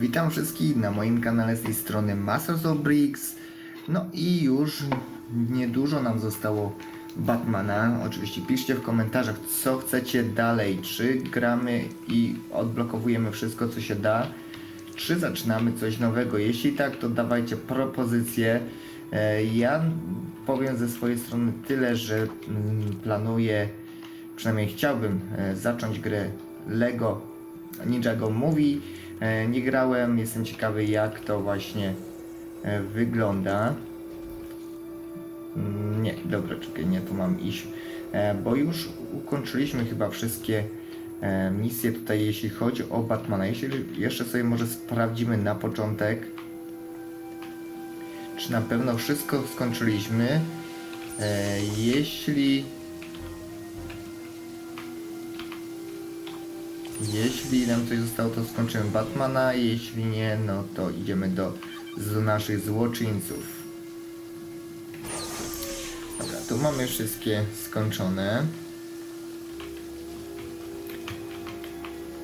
Witam wszystkich na moim kanale z tej strony Masters of Bricks. No i już niedużo nam zostało Batmana. Oczywiście piszcie w komentarzach, co chcecie dalej. Czy gramy i odblokowujemy wszystko, co się da, czy zaczynamy coś nowego. Jeśli tak, to dawajcie propozycje. E, Ja powiem ze swojej strony tyle, że mm, planuję, przynajmniej chciałbym e, zacząć grę Lego Ninjago Movie. E, Nie grałem, jestem ciekawy jak to właśnie e, wygląda. Mm, Nie, dobra, czekaj, nie, tu mam iść. E, Bo już ukończyliśmy chyba wszystkie misje tutaj, jeśli chodzi o Batmana. Jeśli jeszcze sobie może sprawdzimy na początek, czy na pewno wszystko skończyliśmy. Jeśli Jeśli nam coś zostało, to skończymy Batmana, jeśli nie, no to idziemy do z naszych złoczyńców. Dobra, tu mamy wszystkie skończone.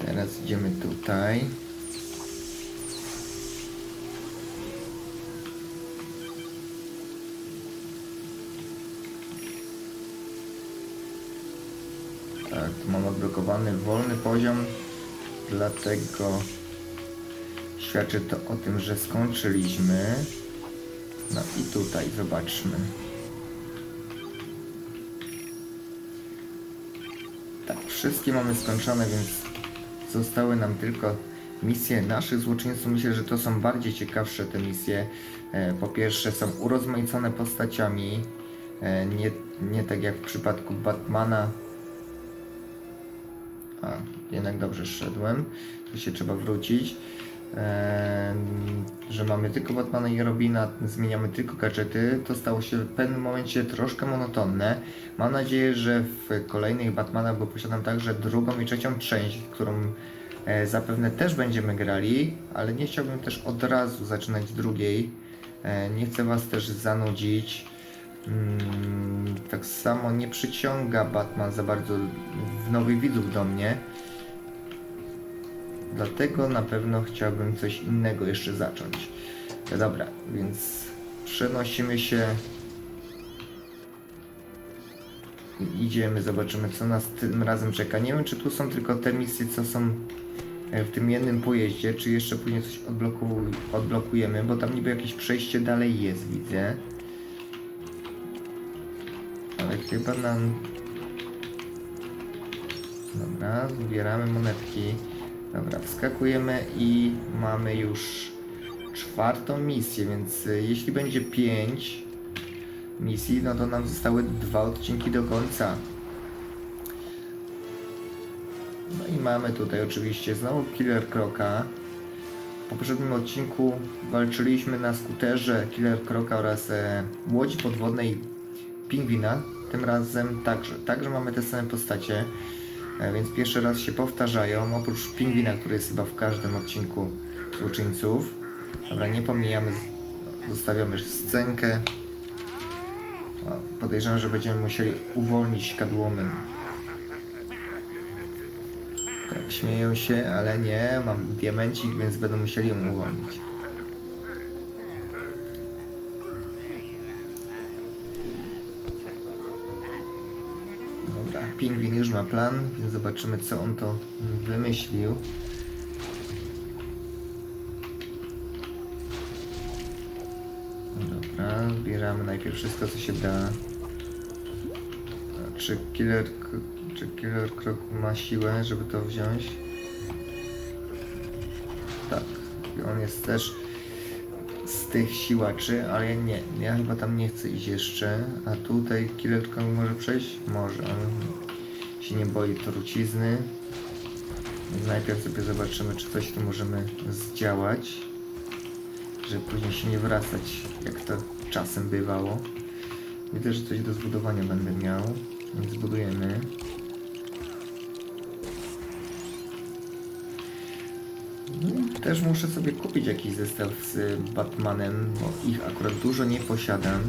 Teraz idziemy tutaj. Tak, mam odblokowany wolny poziom, dlatego świadczy to o tym, że skończyliśmy. No i tutaj zobaczmy. Tak, wszystkie mamy skończone, więc zostały nam tylko misje naszych złoczyńców. Myślę, że to są bardziej ciekawsze te misje. E, Po pierwsze są urozmaicone postaciami, e, nie, nie tak jak w przypadku Batmana, a, jednak dobrze szedłem. Tu się trzeba wrócić. Eee, że mamy tylko Batmana i Robina, zmieniamy tylko gadżety. To stało się w pewnym momencie troszkę monotonne. Mam nadzieję, że w kolejnych Batmanach, bo posiadam także drugą i trzecią część, którą e, zapewne też będziemy grali, ale nie chciałbym też od razu zaczynać drugiej. E, nie chcę Was też zanudzić. Mm, tak samo nie przyciąga Batman za bardzo nowych widzów do mnie. Dlatego na pewno chciałbym coś innego jeszcze zacząć. No dobra, więc przenosimy się. Idziemy, zobaczymy co nas tym razem czeka. Nie wiem czy tu są tylko te misje, co są e, w tym jednym pojeździe, czy jeszcze później coś odblokuj- odblokujemy, bo tam niby jakieś przejście dalej jest, widzę. Ale chyba nam... Dobra, zbieramy monetki. Dobra, wskakujemy i mamy już czwartą misję, więc y, jeśli będzie pięć misji, no to nam zostały dwa odcinki do końca. No i mamy tutaj oczywiście znowu Killer Kroka. W poprzednim odcinku walczyliśmy na skuterze Killer Kroka oraz e, łodzi podwodnej Pingwina. Tym razem także. Także mamy te same postacie, e, więc pierwszy raz się powtarzają. Oprócz Pingwina, który jest chyba w każdym odcinku złoczyńców. Dobra, nie pomijamy, zostawiamy scenkę. Podejrzewam, że będziemy musieli uwolnić kadłomem. Tak, śmieją się, ale nie, mam diamencik, więc będą musieli ją uwolnić. Już ma plan, więc zobaczymy co on to wymyślił. Dobra, zbieramy najpierw wszystko co się da. Czy killer, czy killer krok ma siłę, żeby to wziąć? Tak, on jest też z tych siłaczy, ale nie, ja chyba tam nie chcę iść jeszcze. A tutaj killer krok może przejść? Może, się nie boi trucizny. Najpierw sobie zobaczymy, czy coś tu możemy zdziałać żeby później się nie wracać, jak to czasem bywało. Widzę, że coś do zbudowania będę miał, więc zbudujemy. No Też muszę sobie kupić jakiś zestaw z Batmanem, bo ich akurat dużo nie posiadam.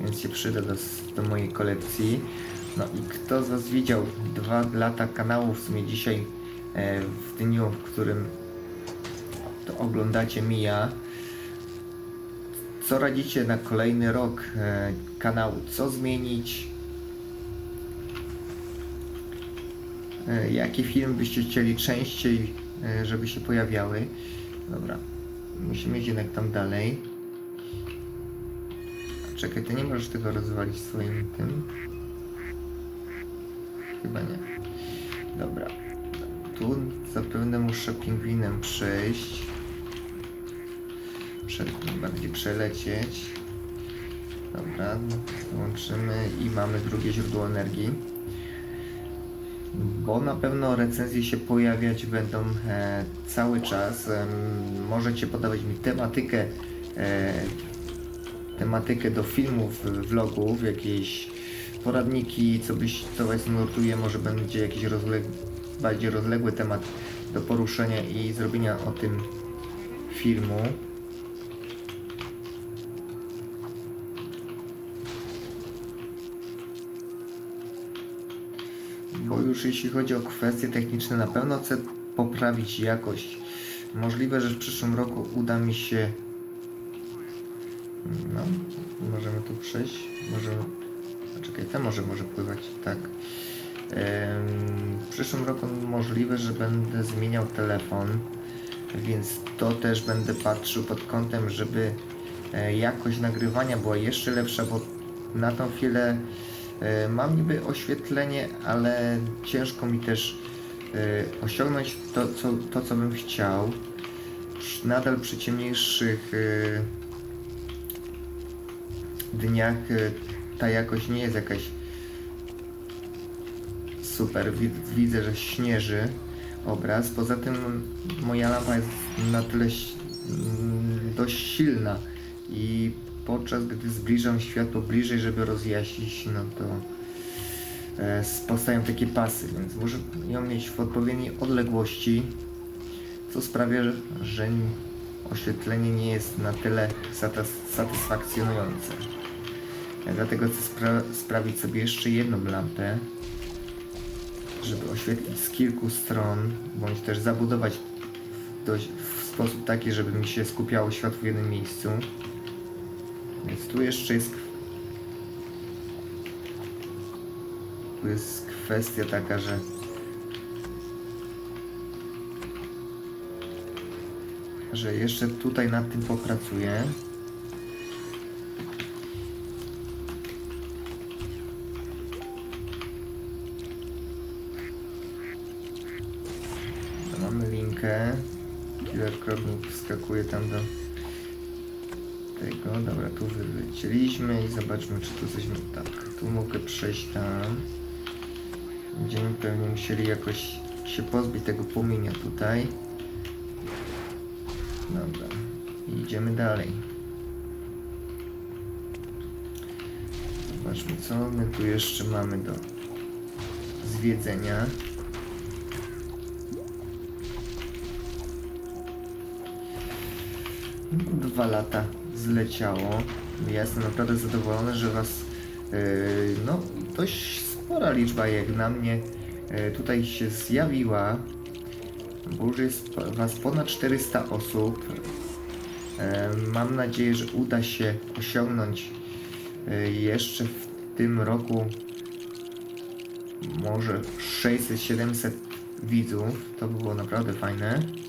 Więc się przyda do, do mojej kolekcji. No i kto z Was widział dwa lata kanału w sumie dzisiaj, e, w dniu, w którym to oglądacie Mija. Co radzicie na kolejny rok e, kanału? Co zmienić? E, Jakie filmy byście chcieli częściej, e, żeby się pojawiały? Dobra, musimy iść jednak tam dalej. Czekaj, ty nie możesz tego rozwalić swoim tym? Chyba nie. Dobra. Tu zapewne muszę pingwinem przejść. Prze bardziej przelecieć. Dobra, łączymy i mamy drugie źródło energii. Bo na pewno recenzje się pojawiać będą e, cały czas. Em, możecie podawać mi tematykę, e, tematykę do filmów, vlogów, jakieś poradniki, co, byś, co Was nurtuje, może będzie jakiś rozleg bardziej rozległy temat do poruszenia i zrobienia o tym filmu. Bo już jeśli chodzi o kwestie techniczne, na pewno chcę poprawić jakość. Możliwe, że w przyszłym roku uda mi się. No, możemy tu przejść. Możemy. Czekaj, ten może może pływać. Tak. W przyszłym roku możliwe, że będę zmieniał telefon, więc to też będę patrzył pod kątem, żeby e, jakość nagrywania była jeszcze lepsza, bo na tą chwilę e, mam niby oświetlenie, ale ciężko mi też e, osiągnąć to, co, to, co bym chciał. Nadal przy ciemniejszych dniach ta jakość nie jest jakaś super. Wid- Widzę, że śnieży obraz. Poza tym moja lampa jest na tyle mm, dość silna i podczas gdy zbliżam światło bliżej, żeby rozjaśnić, no to e, powstają takie pasy, więc muszę ją mieć w odpowiedniej odległości, co sprawia, że- oświetlenie nie jest na tyle satys- satysfakcjonujące. Ja dlatego chcę spra- sprawić sobie jeszcze jedną lampę, żeby oświetlić z kilku stron, bądź też zabudować w, dość, w sposób taki, żeby mi się skupiało światło w jednym miejscu. Więc tu jeszcze jest. Tu jest kwestia taka, że. Że jeszcze tutaj nad tym popracuję. Krognik wskakuje tam do tego. Dobra, tu wylecieliśmy i zobaczmy, czy tu coś... Tak, tu mogę przejść tam. Będziemy pewnie musieli jakoś się pozbyć tego płomienia tutaj. Dobra, idziemy dalej. Zobaczmy, co my tu jeszcze mamy do zwiedzenia. Dwa lata zleciało. Ja jestem naprawdę zadowolony, że Was, yy, no, dość spora liczba jak na mnie yy, tutaj się zjawiła. Bo już jest Was ponad 400 osób. Yy, mam nadzieję, że uda się osiągnąć yy, jeszcze w tym roku może 600-700 widzów. To by było naprawdę fajne.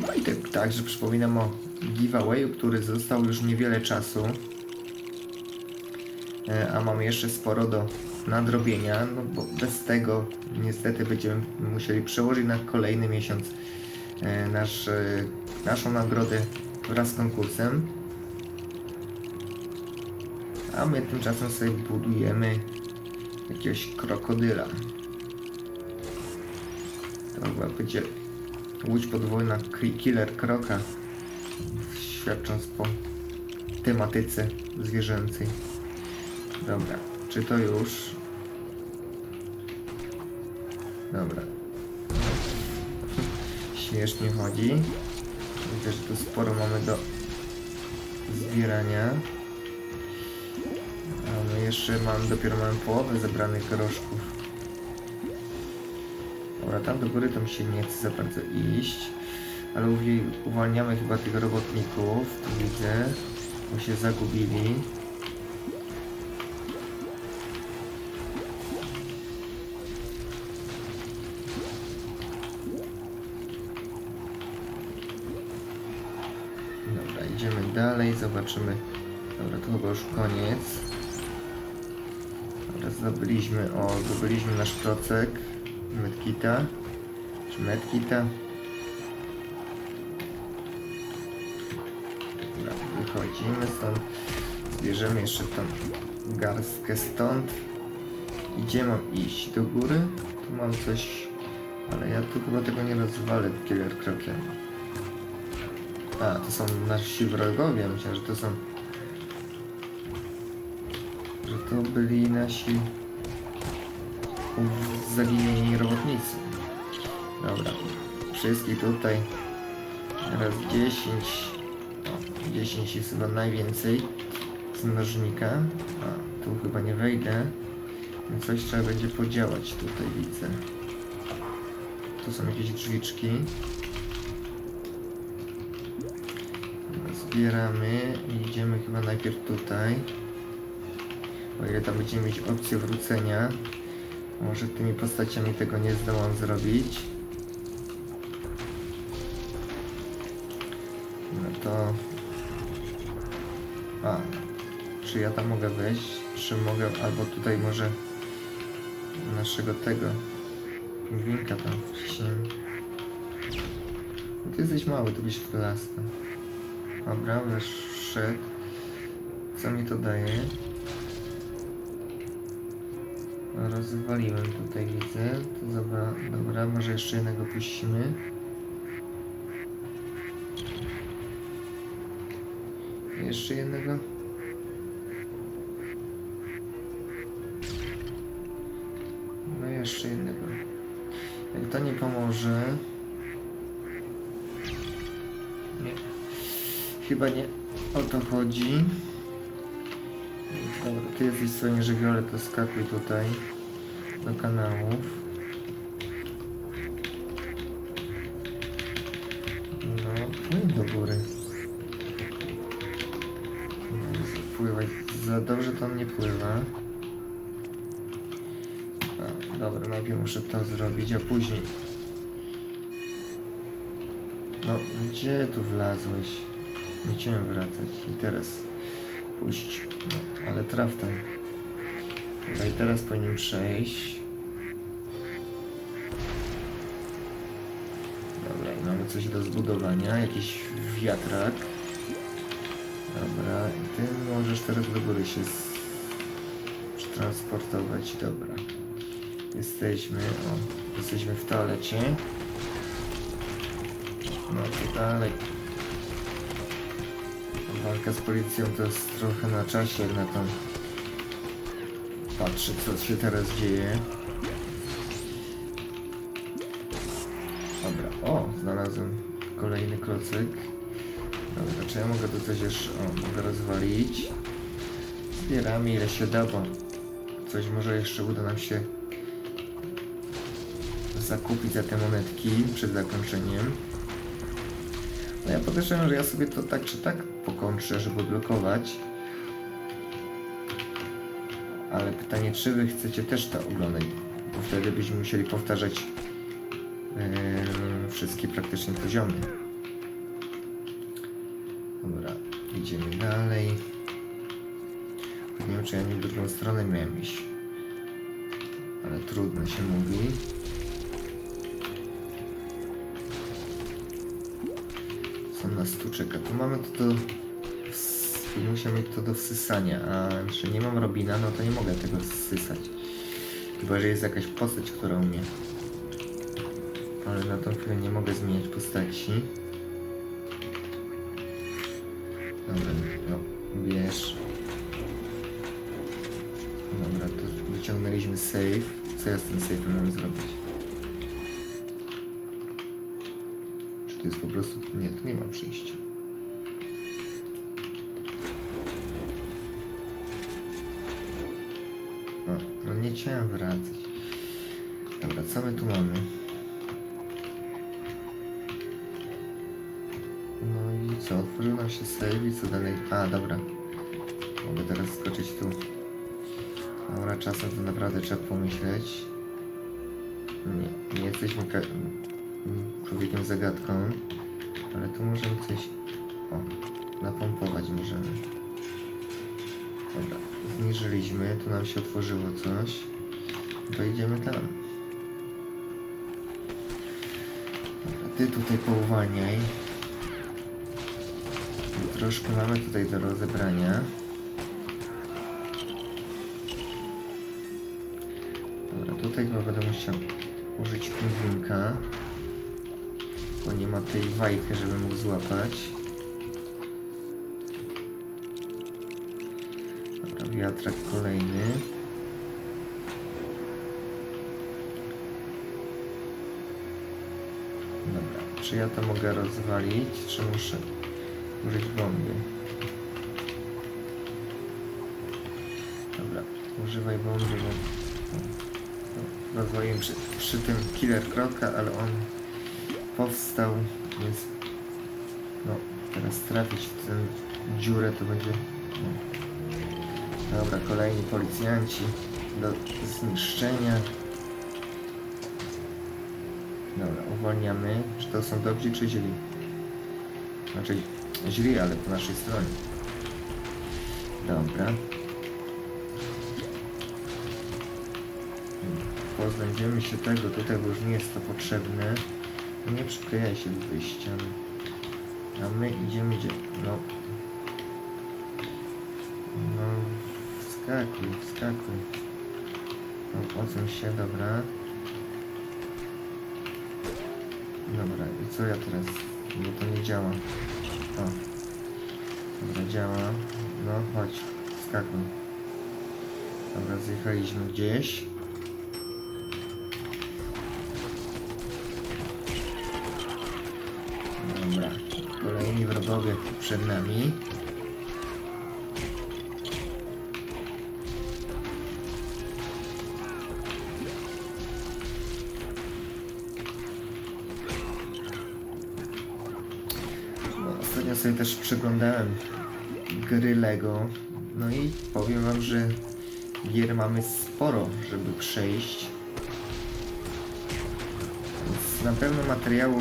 No i tak, także przypominam o giveawayu, który został już niewiele czasu. E, A mam jeszcze sporo do nadrobienia, no bo bez tego niestety będziemy musieli przełożyć na kolejny miesiąc e, nasz, e, naszą nagrodę wraz z konkursem. A my tymczasem sobie budujemy jakiegoś krokodyla. To chyba będzie Łódź podwójna Ki- Killer Kroka świadcząc po tematyce zwierzęcej. Dobra, czy to już? Dobra. Śmiesznie chodzi. Widzę, że tu sporo mamy do zbierania. A my jeszcze mam, dopiero mamy połowę zebranych groszków. Dobra, tam do góry to mi się nie chce za bardzo iść. Ale uwalniamy chyba tych robotników, tu widzę, bo się zagubili. Dobra, idziemy dalej, zobaczymy. Dobra, to chyba już koniec. Dobra, zdobyliśmy, o, zdobyliśmy nasz procek medkita, czy medkita. Wychodzimy stąd, zbierzemy jeszcze tą garstkę stąd. Gdzie mam iść? Do góry? Tu mam coś, ale ja tu chyba tego nie rozwalę killer krokiem. A, to są nasi wrogowie, myślę, że to są... Że to byli nasi... zaginieni robotnicy. Dobra, wszystkich tutaj. Raz 10 o, 10 jest chyba najwięcej z mnożnika. A tu chyba nie wejdę. Coś trzeba będzie podziałać tutaj widzę. Tu są jakieś drzwiczki. Zbieramy i idziemy chyba najpierw tutaj. O ile tam będziemy mieć opcję wrócenia może tymi postaciami tego nie zdołam zrobić No to... A, czy ja tam mogę wejść? Czy mogę, albo tutaj może naszego tego pingwinka tam wciśniemy. No ty jesteś mały, to byś wlazł tam. Dobra, wyszedł. Co mi to daje? Rozwaliłem tutaj, widzę. To dobra, dobra, może jeszcze jednego puścimy. Jeszcze jednego. No jeszcze jednego. Jak to nie pomoże. Nie. Chyba nie o to chodzi. Dobra, ty jesteś w stronie żywiole, to skakuj tutaj do kanałów. No, płyń do góry. Pływać. Za dobrze to nie pływa. A, dobra, najpierw muszę to zrobić, a później. No, gdzie tu wlazłeś? Nie chciałem wracać. I teraz puść. No, ale traf tam. Dobra, i teraz powinien przejść. Coś do zbudowania. Jakiś wiatrak. Dobra, i ty możesz teraz do góry się z... przetransportować. Dobra. Jesteśmy, o, jesteśmy w toalecie. No to dalej. Walka z policją to jest trochę na czasie, na to patrzę, co się teraz dzieje. O, znalazłem kolejny klocyk. Dobra, czy ja mogę tu coś jeszcze, o, mogę rozwalić. Zbieramy ile się da, bo coś może jeszcze uda nam się zakupić za te monetki przed zakończeniem. No ja podejrzewam, że ja sobie to tak czy tak pokończę, żeby blokować. Ale pytanie, czy wy chcecie też to oglądać? Bo wtedy byśmy musieli powtarzać praktycznie poziomy. Dobra, idziemy dalej. Nie wiem, czy ja nie w drugą stronę miałem iść. Ale trudno się mówi. Co nas tu czeka? Tu mamy to do... Muszę mieć to do wsysania, a że nie mam Robina, no to nie mogę tego wsysać. Chyba, że jest jakaś postać, która umie. Ale na tą chwilę nie mogę zmieniać postaci. Dobra, no, bierz. Dobra, to wyciągnęliśmy save. Co ja z tym save'em mam zrobić? Czy to jest po prostu... Nie, tu nie ma przyjścia. O, no nie chciałem wracać. Dobra, co my tu mamy? Co, otworzył nam się save i co dalej? A, dobra. Mogę teraz skoczyć tu. Dobra, czasem to naprawdę trzeba pomyśleć. Nie, nie jesteśmy człowiekiem zagadką, ale tu możemy coś... O, napompować możemy. Dobra, zniżyliśmy, tu nam się otworzyło coś. To idziemy tam. Dobra, ty tutaj pouwalniaj. Troszkę mamy tutaj do rozebrania. Dobra, tutaj chyba będę musiał użyć pingwinka. Bo nie ma tej wajchy, żeby mógł złapać. Dobra, wiatrak kolejny. Dobra, czy ja to mogę rozwalić, czy muszę użyć bomby? Dobra, używaj bomby, bo no, rozwaliłem przy, przy tym killer kroka, ale on powstał, więc no, teraz trafić w tę dziurę to będzie... No. Dobra, kolejni policjanci do zniszczenia. Dobra, uwalniamy. Czy to są dobrzy, czy źli? Znaczy, źli, ale po naszej stronie. Dobra. Pozbędziemy się tego tutaj, bo już nie jest to potrzebne. Nie przyklejaj się do tej ściany. A my idziemy gdzie? No. No. Wskakuj, wskakuj. No, odsuń się, dobra. Dobra, i co ja teraz? Bo to nie działa. O. Dobra, działa. No, chodź, skakuj. Dobra, zjechaliśmy gdzieś. Dobra, kolejni wrogowie przed nami. Że gier mamy sporo, żeby przejść. Więc na pewno materiału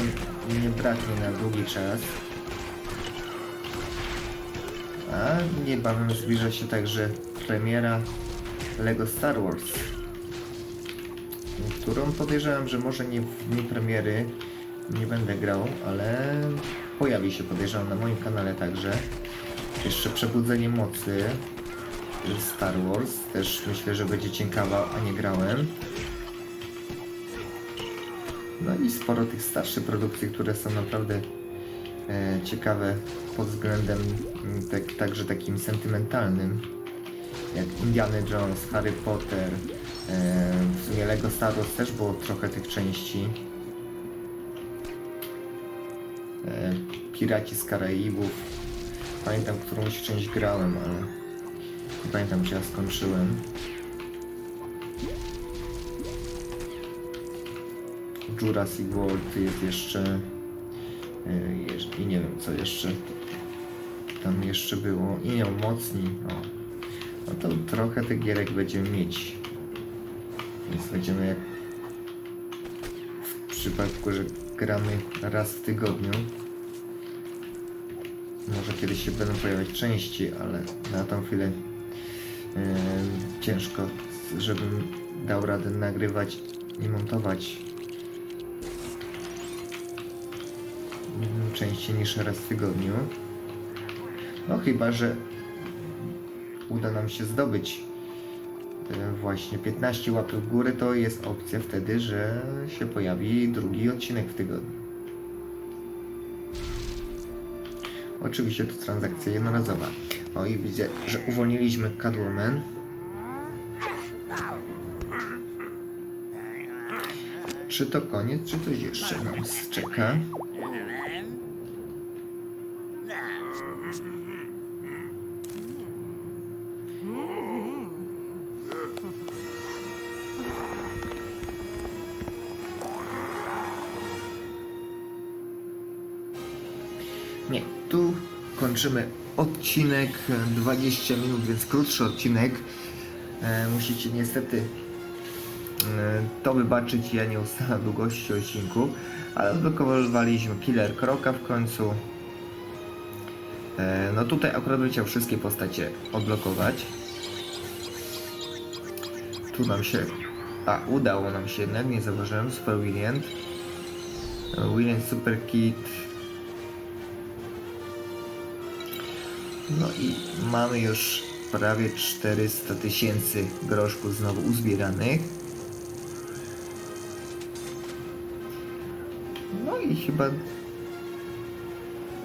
nie braknie na długi czas. A niebawem zbliża się także premiera Lego Star Wars. Którą podejrzewam, że może nie w dniu premiery nie będę grał, ale pojawi się podejrzewam na moim kanale także. Jeszcze Przebudzenie Mocy Star Wars. Też myślę, że będzie ciekawa, a nie grałem. No i sporo tych starszych produkcji, które są naprawdę e, ciekawe pod względem m, tak, także takim sentymentalnym. Jak Indiana Jones, Harry Potter, e, w sumie Lego Star Wars też było trochę tych części. E, Piraci z Karaibów. Pamiętam, którąś część grałem, ale pamiętam, czy ja skończyłem. Jurassic World jest jeszcze e, i nie wiem co jeszcze tam jeszcze było i nie mocni o. no to trochę tych gierek będziemy mieć więc będziemy jak w przypadku, że gramy raz w tygodniu może kiedyś się będą pojawiać części, ale na tą chwilę ciężko, żebym dał radę nagrywać i montować częściej niż raz w tygodniu. No chyba, że uda nam się zdobyć e, właśnie 15 łapek w górę, to jest opcja wtedy, że się pojawi drugi odcinek w tygodniu. Oczywiście to transakcja jednorazowa. O i widzę, że uwolniliśmy Catwoman. Czy to koniec, czy coś jeszcze nas czeka? Nie, tu kończymy odcinek, e, 20 minut, więc krótszy odcinek. E, musicie niestety e, to wybaczyć, ja nie ustalam długości odcinku, ale odblokowaliśmy Killer Kroka w końcu. E, no tutaj akurat bym chciał wszystkie postacie odblokować. Tu nam się... A, udało nam się jednak, nie zauważyłem, Super William. E, William Super Kid. No i mamy już prawie 400 tysięcy groszków znowu uzbieranych. No i chyba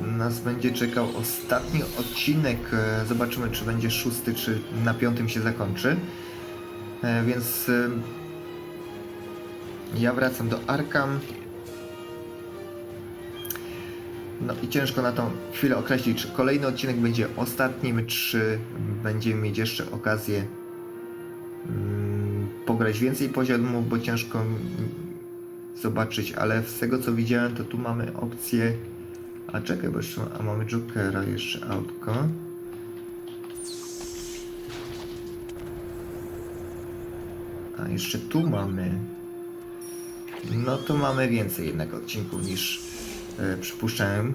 nas będzie czekał ostatni odcinek. E, Zobaczymy, czy będzie szósty, czy na piątym się zakończy. E, Więc e, ja wracam do Arkham. No i ciężko na tą chwilę określić, czy kolejny odcinek będzie ostatnim, czy będziemy mieć jeszcze okazję mm, pograć więcej poziomów, bo ciężko zobaczyć, ale z tego co widziałem, to tu mamy opcję. A czekaj, bo jeszcze a mamy Jokera, jeszcze autko. A jeszcze tu mamy. No to mamy więcej jednak odcinków niż przypuszczałem.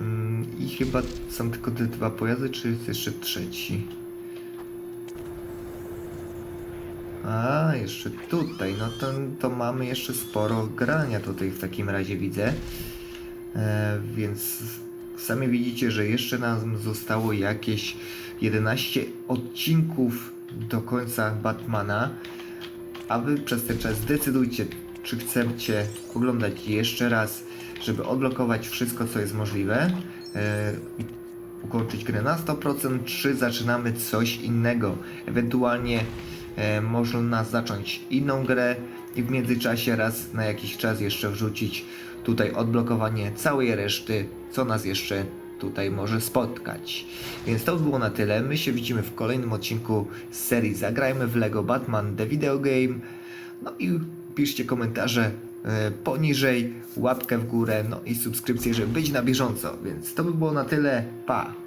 Mm, I chyba są tylko te dwa pojazdy, czy jest jeszcze trzeci? A, jeszcze tutaj, no to, to mamy jeszcze sporo grania tutaj w takim razie widzę. E, więc sami widzicie, że jeszcze nam zostało jakieś 11 odcinków do końca Batmana. A wy przez ten czas zdecydujcie, czy chcecie oglądać jeszcze raz, żeby odblokować wszystko, co jest możliwe. I ukończyć grę na 100%, czy zaczynamy coś innego. Ewentualnie e, można zacząć inną grę i w międzyczasie raz na jakiś czas jeszcze wrzucić tutaj odblokowanie całej reszty, co nas jeszcze tutaj może spotkać. Więc to by było na tyle. My się widzimy w kolejnym odcinku z serii Zagrajmy w Lego Batman The Video Game. No i piszcie komentarze e, poniżej, łapkę w górę, no i subskrypcję, żeby być na bieżąco. Więc to by było na tyle. Pa!